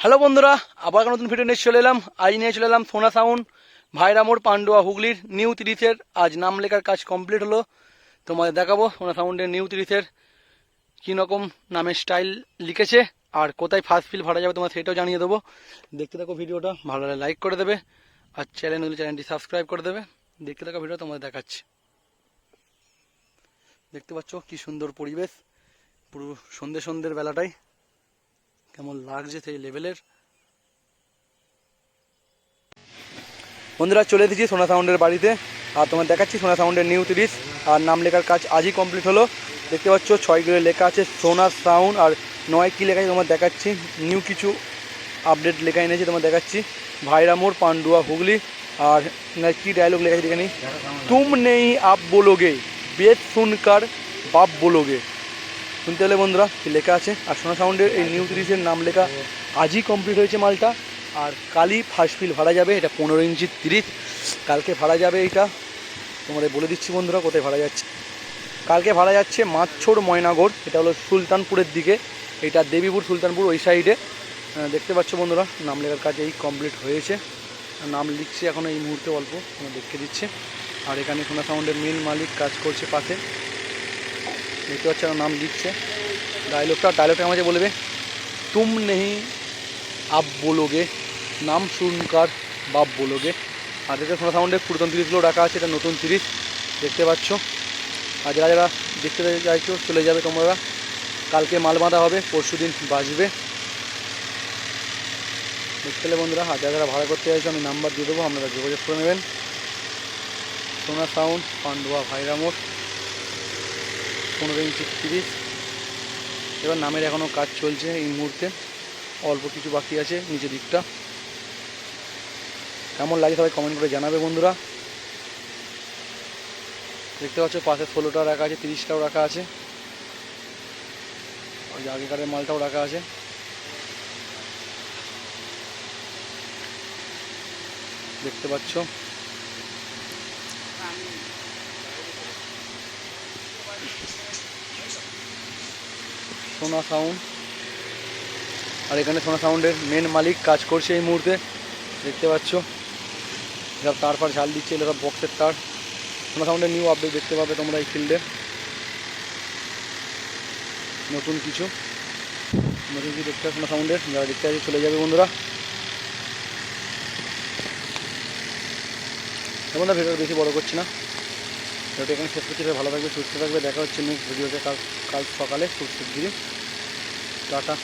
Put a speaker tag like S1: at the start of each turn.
S1: Hello বন্ধুরা, আবার নতুন ভিডিও নিয়ে চলে এলাম। আজ নিয়ে চলে এলাম সোনা সাউন্ড ভাইরামোড় পান্ডুয়া হুগলির নিউ তিরিশের। আজ নাম লেখার কাজ কমপ্লিট হলো। তোমাদের দেখাবো সোনা সাউন্ডের নিউ তিরিশের কী রকম নামের স্টাইল লিখেছে আর কোথায় ফার্স্ট ফিল ভাড়া যাবে তোমার সেটাও জানিয়ে দেবো। দেখতে থাকো ভিডিওটা ভালো লাগলে লাইক করে দেবে আর চ্যানেল চ্যানেলটি সাবস্ক্রাইব করে দেবে। দেখতে থাকো ভিডিও তোমাদের দেখাচ্ছি। দেখতে পাচ্ছ কি সুন্দর পরিবেশ, পুরো সন্ধে সন্ধ্যের বেলাটাই। কেমন লাগছে সেই লেভেলের? বন্ধুরা, চলে এসেছি সোনা সাউন্ডের বাড়িতে। আর তোমার দেখাচ্ছি সোনা সাউন্ডের নিউ তিরিশ আর নাম লেখার কাজ আজই কমপ্লিট হলো। দেখতে পাচ্ছ, ছয় গিয়ে লেখা আছে সোনা সাউন্ড। আর নয় কি লেখা আছে তোমার দেখাচ্ছি। নিউ কিছু আপডেট লেখা এনেছে তোমার দেখাচ্ছি। ভাইরামোর পান্ডুয়া হুগলি। আর কী ডায়লগ লেখা আছে এখানে তুম নেই আপ বলোগে, বেদ শুনকার বাপ বলোগে। শুনতে হলে বন্ধুরা লেখা আছে? আর সোনা সাউন্ডের এই নিউ তিরিশের নাম লেখা, আজই কমপ্লিট হয়েছে মালটা, আর কালই ফার্স্ট ফিল ভাড়া যাবে। এটা পনেরো ইঞ্চি তিরিশ, কালকে ভাড়া যাবে এইটা তোমাদের বলে দিচ্ছি বন্ধুরা, কোথায় ভাড়া যাচ্ছে। কালকে ভাড়া যাচ্ছে মাছছোর ময়নাগর এটা হলো সুলতানপুরের দিকে। এটা দেবীপুর, সুলতানপুর ওই সাইডে দেখতে পাচ্ছ বন্ধুরা, নাম লেখার কাজ এই কমপ্লিট হয়েছে। নাম লিখছি এখন এই মুহূর্তে অল্প দেখতে দিচ্ছে। আর এখানে সোনা সাউন্ডের মেন মালিক কাজ করছে পাশে। দেখতে পাচ্ছ নাম লিখছে ডায়লগটা ডায়লগটা আমাকে বলবে, তুম নেহি আপ বলোগে, নাম শুনকার বাপ বলোগে। আর এটা সোনা সাউন্ডে পুরাতন তিরিশগুলো রাখা আছে, এটা নতুন তিরিশ দেখতে পাচ্ছ। আর যারা যারা দেখতে চাইছো, চলে যাবে তোমরা। কালকে মাল বাঁধা হবে, পরশু দিন বাজবে দেখতে বন্ধুরা, আর যারা যারা ভাড়া করতে চাইছো, আমি নাম্বার দিয়ে দেবো, আপনারা যোগাযোগ করে নেবেন। সোনা সাউন্ড, পান্ডুয়া ভাইরামোট পনেরো ইঞ্চি তিরিশ। এবার নামের এখনও কাজ চলছে এই মুহূর্তে। অল্প কিছু বাকি আছে নিচের দিকটা। কেমন লাগে সবাই কমেন্ট করে জানাবে বন্ধুরা। দেখতে পাচ্ছ পাশে ষোলোটা রাখা আছে, তিরিশটাও রাখা আছে। ওই আগেকারের মালটাও রাখা আছে। দেখতে পাচ্ছ। সোনা সাউন্ড আর এখানে সোনা সাউন্ডের মেন মালিক কাজ করছে এই মুহূর্তে। দেখতে পাচ্ছ। সব তার ফার ঝাল দিচ্ছে এগুলো সব বক্সের তার। সোনা সাউন্ডের নিউ আপডেট দেখতে পাবে তোমরা এই ফিল্ডে নতুন কিছু। নতুন কিছু দেখতে সোনা সাউন্ডের যারা দেখতে আছে চলে যাবে বন্ধুরা। এখন না ভিডিও বেশি বড় করছি না। ভিডিওটা এখানে শেষ করছি। ভালো থাকবে, সুস্থ থাকবে। দেখা হচ্ছে নেক্সট ভিডিওতে কাল কাল সকালে খুব শিগগিরই। টাটা।